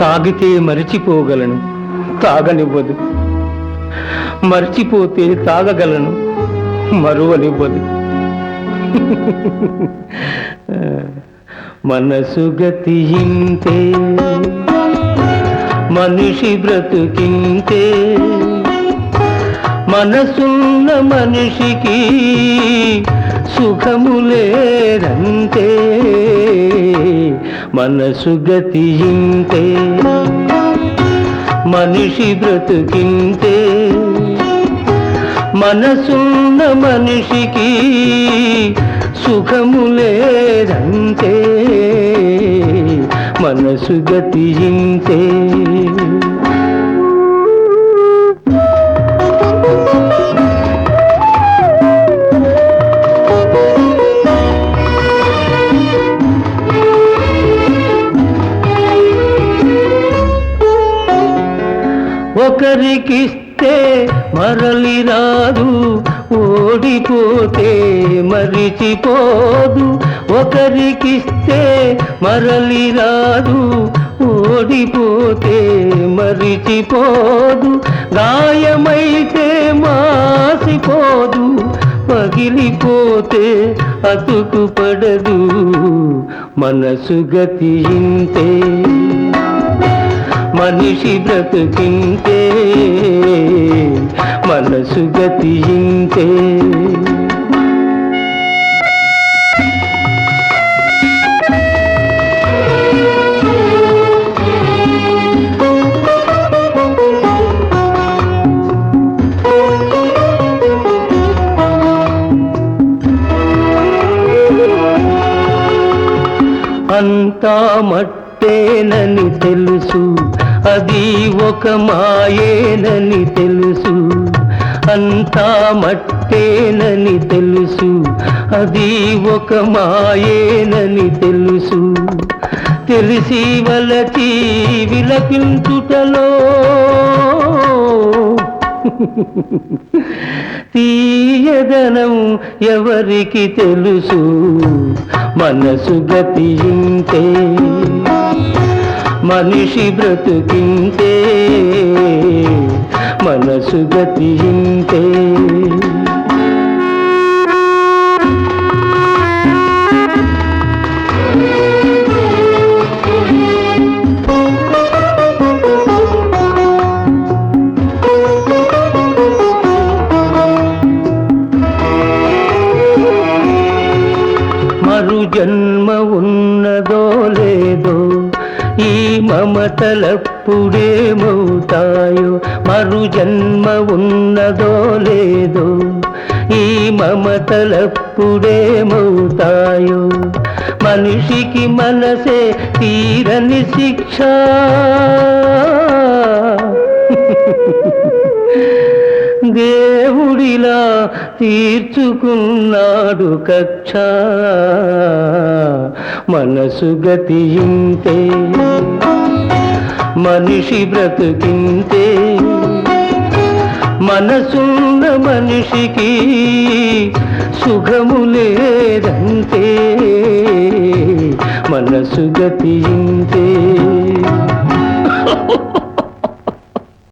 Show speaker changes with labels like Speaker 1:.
Speaker 1: తాగితే మరిచిపోగలను తాగనివ్వదు. మరిచిపోతే తాగగలను మరువనివ్వదు. మనసు గతి ఇంతే మనిషి బ్రతుకింతే మనసున్న మనిషికి సుఖము లేదంతే మనసు గతి ఇంతే మనిషి బ్రతుకింతే మనసున్న మనిషికి సుఖము లేదంతే మనసు గతి ఇంతే ఒకరికిస్తే మరలి రాదు ఓడిపోతే మరిచిపోదు. ఒకరికిస్తే మరలి రాదు ఓడిపోతే మరిచిపోదు. గాయమైతే మాసిపోదు పగిలిపోతే అతుకు పడదు మనసు గతి ఇంతే మనిషి బ్రతుకింతే మనసు గతి ఇంతే అంతా మట్టేనని తెలుసు. అది ఒక మాయేనని తెలుసు. అంతా మట్టేనని తెలుసు. అది ఒక మాయేనని తెలుసు. తెలిసి వలచి విలపించుటలో తీయదనం ఎవరికి తెలుసు? మనసు గతి ఇంతే మనిషి బ్రతుకింతే మనసు గతింతే మరు జన్మ ఉన్న ఈ మమతలప్పుడేమవుతాయో మరు జన్మ ఉన్నదో లేదో? ఈ మమతలప్పుడేమవుతాయో మనిషికి మనసే తీరని శిక్ష. దే ఇలా తీర్చుకున్నాడు కక్ష మనసు గతి ఇంతే మనిషి బ్రతుకింతే మనసున్న మనిషికి సుఖము లేదంతే మనసు గతి ఇంతే